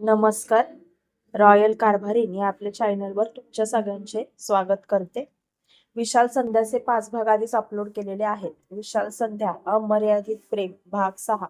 नमस्कार. रॉयल कारभारीने आपल्या चॅनलवर तुमच्या सगळ्यांचे स्वागत करते. विशाल संध्याचे पाच भाग आधीच अपलोड केलेले आहेत. विशाल संध्या अमर्यादित प्रेम भाग सहा.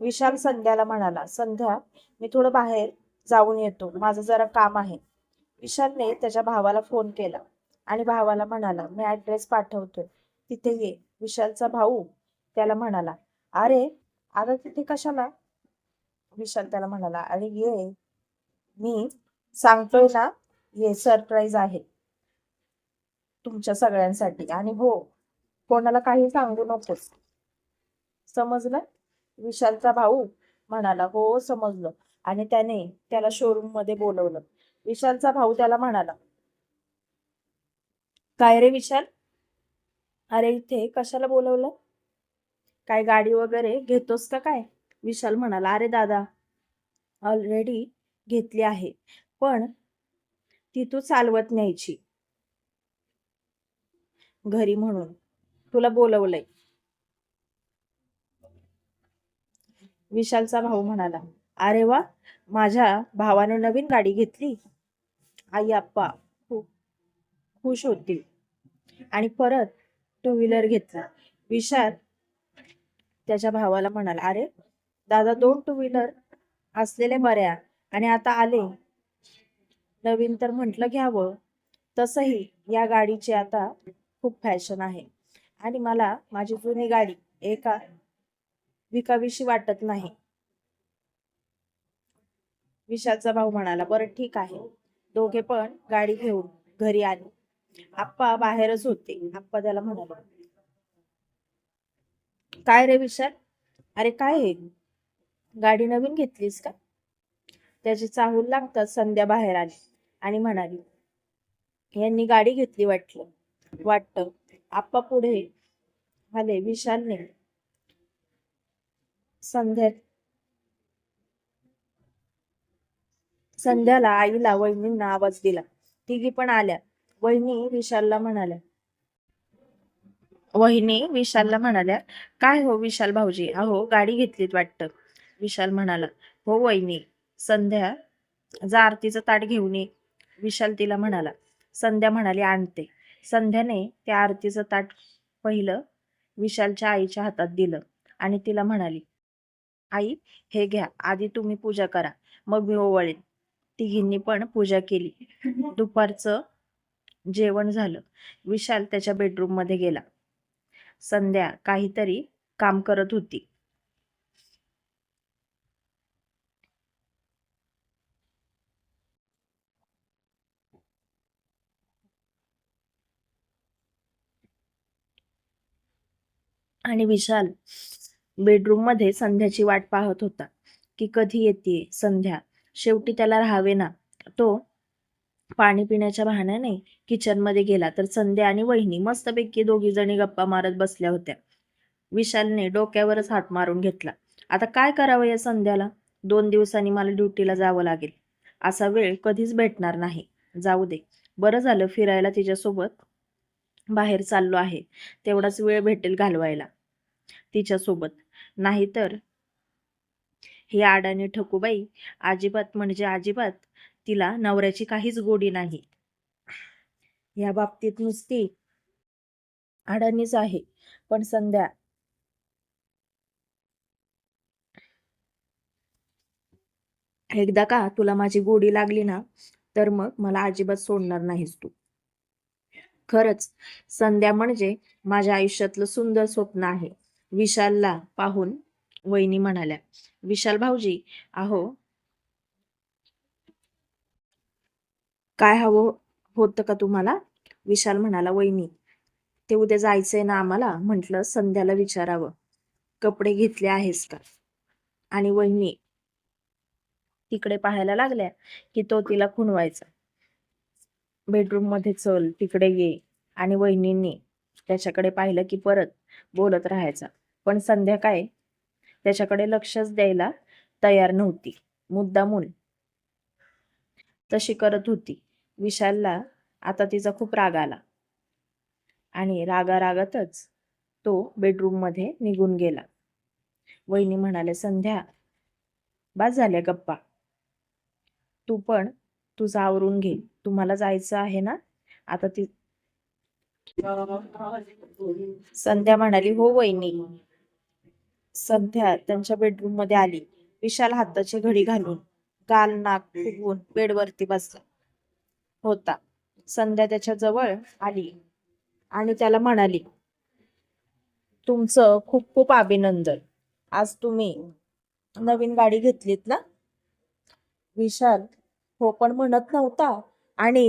विशाल संध्याला म्हणाला संध्या मी थोडं बाहेर जाऊन येतो. माझं जरा काम आहे. विशालने त्याच्या भावाला फोन केला आणि भावाला म्हणाला मी ऍड्रेस पाठवतोय. तिथे ये. विशालचा भाऊ त्याला म्हणाला अरे आता तिथे कशाला? विशाल त्याला म्हणाला अरे ये मी सांगतोय ना ये सरप्राईज आहे तुमच्या सगळ्यांसाठी. आणि हो कोणाला काही सांगू नकोस. समजलं? विशालचा भाऊ म्हणाला हो समजलं. आणि त्याने त्याला शोरूममध्ये बोलवलं. विशालचा भाऊ त्याला म्हणाला काय रे विशाल? अरे इथे कशाला बोलवलं? काय गाडी वगैरे घेतोस का काय? विशाल म्हणाला अरे दादा ऑलरेडी घेतली आहे पण ती तू चालवत न्यायची. घरी म्हणून तुला बोलवलंय. विशालचा भाऊ म्हणाला अरे वा माझ्या भावाने नवीन गाडी घेतली. आई आप्पा खूप खुश होतील. आणि परत टू व्हीलर घेतला. विशाल त्याच्या भावाला म्हणाला अरे दादा दोन टू व्हीलर असलेले बऱ्या आणि आता आले. नवीन तर म्हटलं घ्यावं. तसही या गाडीची आता खूप फॅशन आहे. आणि मला माझी जुनी गाडी एका विकावीशी वाटत नाही. विशालचा भाऊ म्हणाला बरं ठीक आहे. दोघे पण गाडी घेऊन घरी आली. आप्पा बाहेरच होते. आप्पा त्याला म्हणाला काय रे विशाल? अरे काय आहे गाडी नवीन घेतलीस का? त्याची चाहूल लागतात संध्या बाहेर आली आणि म्हणाली यांनी गाडी घेतली वाटलं. वाटतं. आप्पा पुढे आले. विशालने. संध्या संध्याला आईला वहिनींना आवाज दिला. तिघी पण आल्या. वहिनी विशालला म्हणाल्या वहिनी विशालला म्हणाल्या काय हो विशाल भाऊजी? अहो गाडी घेतलीत वाटतं. विशाल म्हणाला हो वहिनी संध्या जा आरतीचं ताट घेऊन ये. विशाल तिला म्हणाला संध्या म्हणाली आणते. संध्याने त्या आरतीचं ताट पहिलं विशालच्या आईच्या हातात दिलं आणि तिला म्हणाली आई हे घ्या आधी तुम्ही पूजा करा मग मी ओवळेन. तिघींनी पण पूजा केली. दुपारचं जेवण झालं. विशाल त्याच्या बेडरूममध्ये गेला. संध्या काहीतरी काम करत होती. आणि विशाल बेडरूममध्ये संध्याची वाट पाहत होता की कधी येते संध्या? शेवटी त्याला राहावे ना. तो पाणी पिण्याच्या बहाण्याने किचनमध्ये गेला तर संध्या आणि वहिनी मस्तपैकी दोघी जणी गप्पा मारत बसल्या होत्या. विशालने डोक्यावरच हात मारून घेतला. आता काय करावं या संध्याला? दोन दिवसांनी मला ड्युटीला जावं लागेल. असा वेळ कधीच भेटणार नाही. जाऊ दे. बरं झालं फिरायला तिच्यासोबत बाहेर चाललो आहे. तेवढाच वेळ भेटेल घालवायला. तिच्यासोबत. नाहीतर ही आडाने ठकूबाई अजिबात म्हणजे अजिबात तिला नवऱ्याची काहीच गोडी नाही. या बाबतीत नुसती अडाणीच आहे. पण संध्या एकदा का तुला माझी गोडी लागली ना तर मग मला अजिबात सोडणार नाहीस तू. खरंच संध्या म्हणजे माझ्या आयुष्यातलं सुंदर स्वप्न आहे. विशालला पाहून वहिनी म्हणाल्या विशाल भाऊजी अहो काय हवं होतं का तुम्हाला? विशाल म्हणाला वहिनी ते उद्या जायचंय ना आम्हाला? म्हटलं संध्याला विचारावं. कपडे घेतले आहेस का? आणि वहिनी तिकडे पाहायला लागल्या की तो तिला खुणवायचा. बेडरूममध्ये चल तिकडे ये. आणि वहिनींनी त्याच्याकडे पाहिलं की परत बोलत राहायचा. पण संध्या काय? त्याच्याकडे लक्षच द्यायला तयार नव्हती. मुद्दामून तशी करत होती. विशालला आता तिचा खूप राग आला. आणि रागा रागातच तो बेडरूममध्ये निघून गेला. वहिनी म्हणाले संध्या बस झाल्या गप्पा. तू पण तुझं आवरून घे. तुम्हाला जायचं आहे ना? आता ती संध्या म्हणाली हो वहिनी. संध्या त्यांच्या बेडरूममध्ये आली. विशाल हाताची घडी घालून गाल नाक फुगवून बेडवरती बसला. होता. संध्या त्याच्याजवळ आली आणि त्याला म्हणाली तुमचं खूप खूप अभिनंदन. आज तुम्ही नवीन गाडी घेतलीत ना? विशाल हो पण म्हणत नव्हता आणि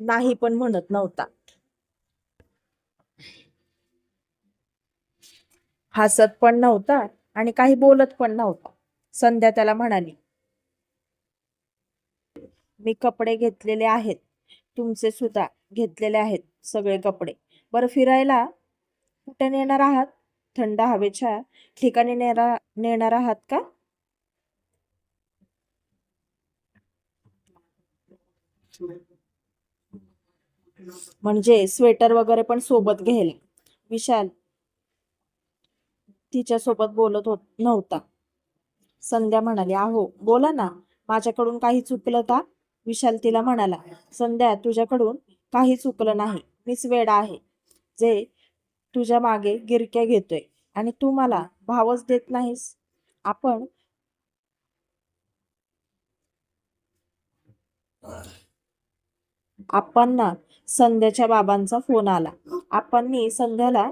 नाही पण म्हणत नव्हता. हसत पण नव्हता आणि काही बोलत पण नव्हता. संध्या त्याला म्हणाली मी कपडे घेतलेले आहेत. तुमचे सुद्धा घेतलेले आहेत सगळे कपडे. बरं फिरायला कुठे नेणार आहात? थंड हवेच्या ठिकाणी नेणार नेणार आहात का? म्हणजे स्वेटर वगैरे पण सोबत घ्यायला. विशाल तिच्या सोबत बोलत होत नव्हता. संध्या म्हणाली आहो बोला ना माझ्याकडून काही चुकलं का? विशाल तिला म्हणाला संध्या तुझ्याकडून काही चुकलं नाही. मीच वेडा आहे जे तुझ्या मागे गिरक्या घेतोय. आणि तू मला भावच देत नाहीस. आपण आप्पांना संध्याच्या बाबांचा फोन आला. आप्पांनी संध्याला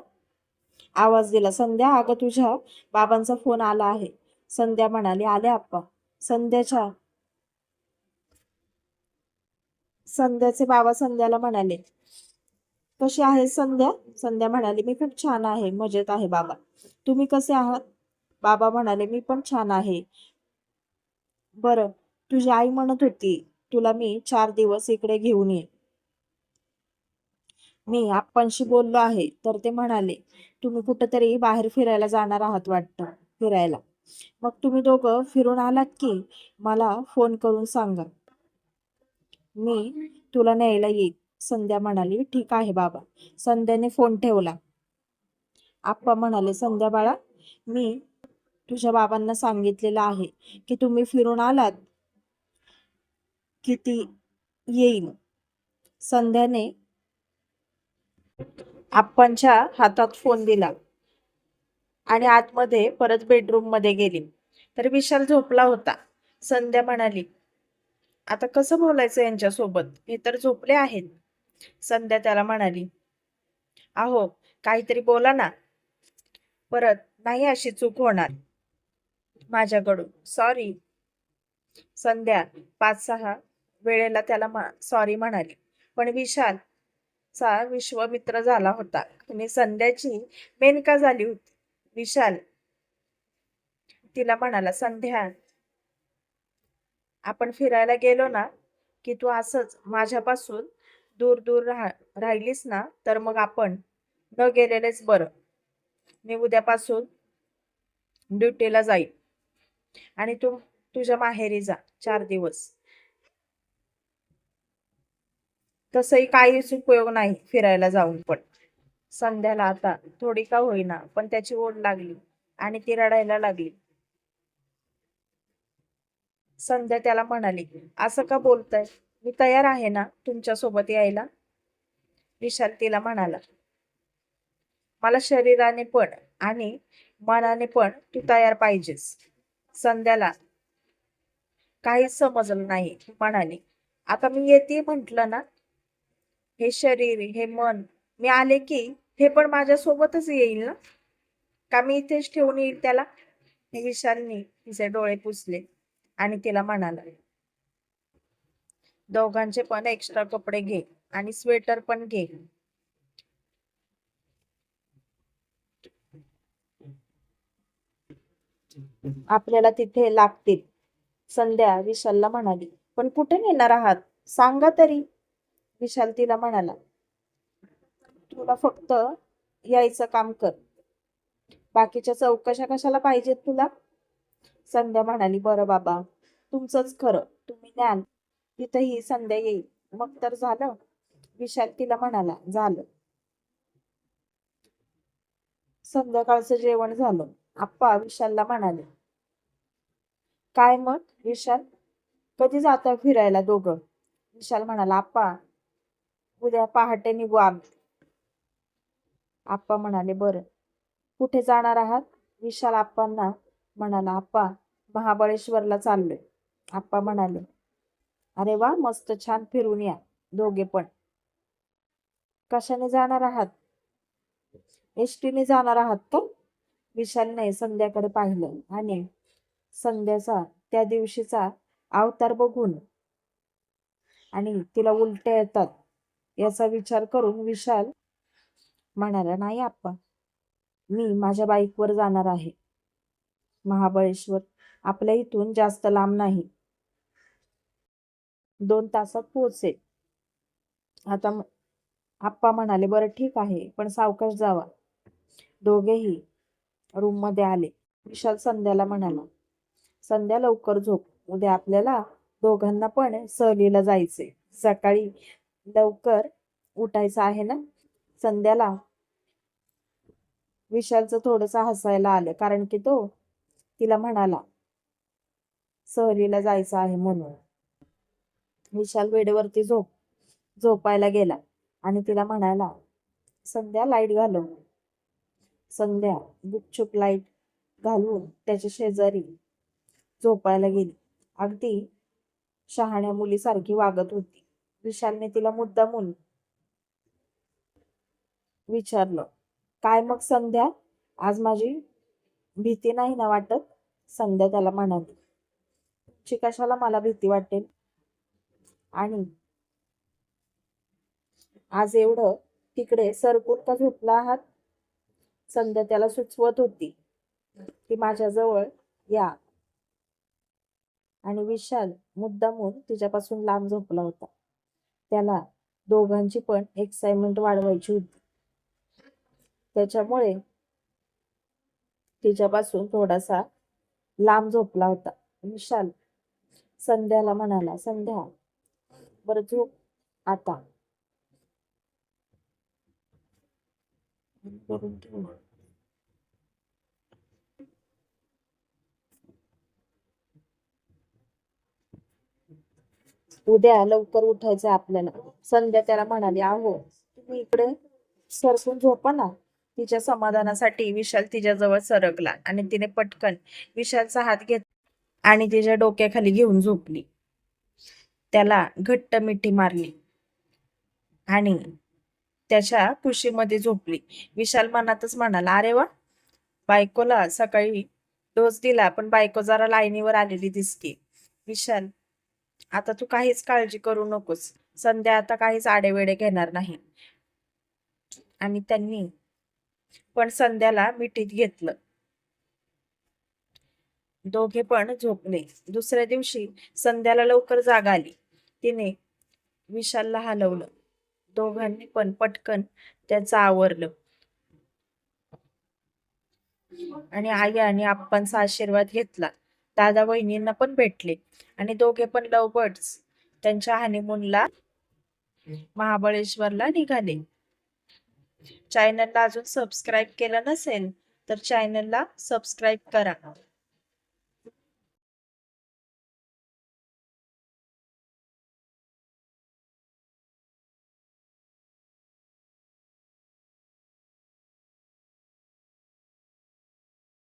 आवाज दिला. संध्या अगं तुझ्या बाबांचा फोन आला आहे. संध्या म्हणाली आले आप्पा. संध्याच्या संध्याचे बाबा संध्याला म्हणाले. कशी आहे संध्या? संध्या म्हणाली मी पण छान आहे मजेत आहे बाबा. तुम्ही कसे आहात? बाबा म्हणाले मी पण छान आहे. बरं तुझी आई म्हणत होती तुला मी चार दिवस इकडे घेऊन ये. मी आपणशी बोललो आहे. तर ते म्हणाले तुम्ही कुठेतरी बाहेर फिरायला जाणार आहात वाटतं फिरायला. मग तुम्ही दोघं फिरून आलात की? मला फोन करून सांगा. मी तुला न्यायला येईल संध्या म्हणाली ठीक आहे बाबा. संध्याने फोन ठेवला. आप्पा म्हणाले संध्या बाळा मी तुझ्या बाबांना सांगितलेलं आहे की तुम्ही फिरून आलात किती येईल संध्याने आप्पांच्या हातात फोन दिला आणि आतमध्ये परत बेडरूममध्ये गेली. तर विशाल झोपला होता. संध्या म्हणाली आता कसं बोलायचं यांच्यासोबत? हे तर झोपले आहेत. संध्या त्याला म्हणाली अहो काहीतरी बोला ना. परत नाही अशी चूक होणार. माझ्याकडून. सॉरी संध्या पाच सहा वेळेला त्याला सॉरी म्हणाली. पण विशाल चा विश्वमित्र झाला होता. आणि संध्याची मेनका झाली होती. विशाल तिला म्हणाला संध्या आपण फिरायला गेलो ना की तू असंच माझ्यापासून दूर दूर राह राहिलीस ना तर मग आपण न गेलेलेच बरं. मी उद्यापासून ड्युटीला जाईल आणि तू तुझ्या माहेरी जा चार दिवस. तसंही काहीच उपयोग नाही फिरायला जाऊन पण. संध्याला आता थोडी का होईना पण त्याची ओढ लागली आणि ती रडायला लागली. संध्या त्याला म्हणाली असं का बोलताय? मी तयार आहे ना तुमच्यासोबत यायला? विशाल तिला म्हणाला मला शरीराने पण आणि मनाने पण तू तयार पाहिजेस. संध्याला काहीच समजलं नाही. म्हणाली आता मी येते म्हंटल ना हे शरीर हे मन मी आले की हे पण माझ्या सोबतच येईल ना? का मी इथेच ठेवून येईल त्याला? हे विशालनी तिचे डोळे पुसले. आणि तिला म्हणाला दोघांचे पण एक्स्ट्रा कपडे घे आणि स्वेटर पण घे. आपल्याला तिथे लागतील. संध्या विशालला म्हणाली पण कुठे नेणार आहात? सांगा तरी. विशाल तिला म्हणाला तुला फक्त यायचं काम कर. बाकीच्या चौकशा कशाला पाहिजेत तुला? संध्या म्हणाली बरं बाबा तुमचंच खरं. तुम्ही न्याल तिथेही संध्या येईल. मग तर झालं. विशाल तिला म्हणाला झालं. संध्याकाळचं जेवण झालं. आप्पा विशालला म्हणाले काय मग विशाल? कधी जाता फिरायला दोघं? विशाल म्हणाला आप्पा उद्या पहाटे निघू आम्ही. आप्पा म्हणाले बरं. कुठे जाणार आहात? विशाल आप्पांना म्हणाला आप्पा महाबळेश्वरला चाललोय. आप्पा म्हणाले अरे वा मस्त छान फिरून या दोघे पण. कशाने जाणार आहात? एसटीने जाणार आहात तो. विशालने संध्याकडे पाहिलं आणि संध्याचा त्या दिवशीचा अवतार बघून आणि तिला उलट्या येतात याचा विचार करून विशाल म्हणाला नाही आप्पा मी माझ्या बाईकवर जाणार आहे. महाबळेश्वर. आपल्या इथून जास्त लांब नाही. दोन तासात पोहोचेल. आता आप्पा म्हणाले बरं ठीक आहे पण सावकाश जावा. दोघेही रूममध्ये आले. विशाल संध्याला म्हणाला संध्या लवकर झोप. उद्या आपल्याला दोघांना पण सहलीला जायचे. सकाळी लवकर उठायचं आहे ना? संध्याला विशालचं थोडस हसायला आलं कारण की तो तिला म्हणाला सहलीला जायचं आहे म्हणून. विशाल वेडेवरती झोप झोपायला गेला आणि तिला म्हणाला संध्या लाइट घालव संध्या गुपचूप लाइट घालून त्याच्या शेजारी झोपायला गेली. अगदी शहाण्या मुलीसारखी वागत होती. विशालने तिला मुद्दामून विचारलं काय मग संध्या? आज माझी भीती नाही ना वाटत? संध्या त्याला म्हणाली. ची कशाला मला भीती वाटेल? आणि आज एवढं तिकडे सरकून का झोपला आहात? संध्या त्याला सुचवत होती की माझ्याजवळ या. आणि विशाल मुद्दामून तिच्यापासून लांब झोपला होता. त्याला दोघांची पण एक्साइटमेंट वाढवायची होती. त्याच्यामुळे तिच्यापासून थोडासा लांब झोपला होता. विशाल संध्याला म्हणाला संध्या बरं झोप आता. उद्या लवकर उठायचं आपल्याला. संध्या त्याला म्हणाली आहो तुम्ही इकडे सरकून झोपा ना. तिच्या समाधानासाठी विशाल तिच्याजवळ सरकला आणि तिने पटकन विशालचा हात घेत आणि तिच्या डोक्याखाली घेऊन झोपली. त्याला घट्ट मिठी मारली आणि त्याच्या कुशीमध्ये झोपली. विशाल मनातच म्हणाला अरे वा बायकोला सकाळी डोस दिला पण बायको जरा लाईनीवर आलेली दिसते विशाल आता तू काहीच काळजी करू नकोस. संध्या आता काहीच आडेवेडे घेणार नाही. आणि त्यांनी पण संध्याला मिठीत घेतलं. दोघे पण झोपले. दुसऱ्या दिवशी संध्याला लवकर जाग आली. तिने विशालला हलवलं. दोघांनी पण पटकन त्याचं आवरलं. आणि आई आणि आप्पांचा आशीर्वाद घेतला. दादा वहिनींना पण भेटले. आणि दोघे पण लवबर्ड्स त्यांच्या हनीमूनला महाबळेश्वरला निघाले. चॅनलला अजून सबस्क्राईब केलं नसेल तर चॅनलला सबस्क्राईब करा.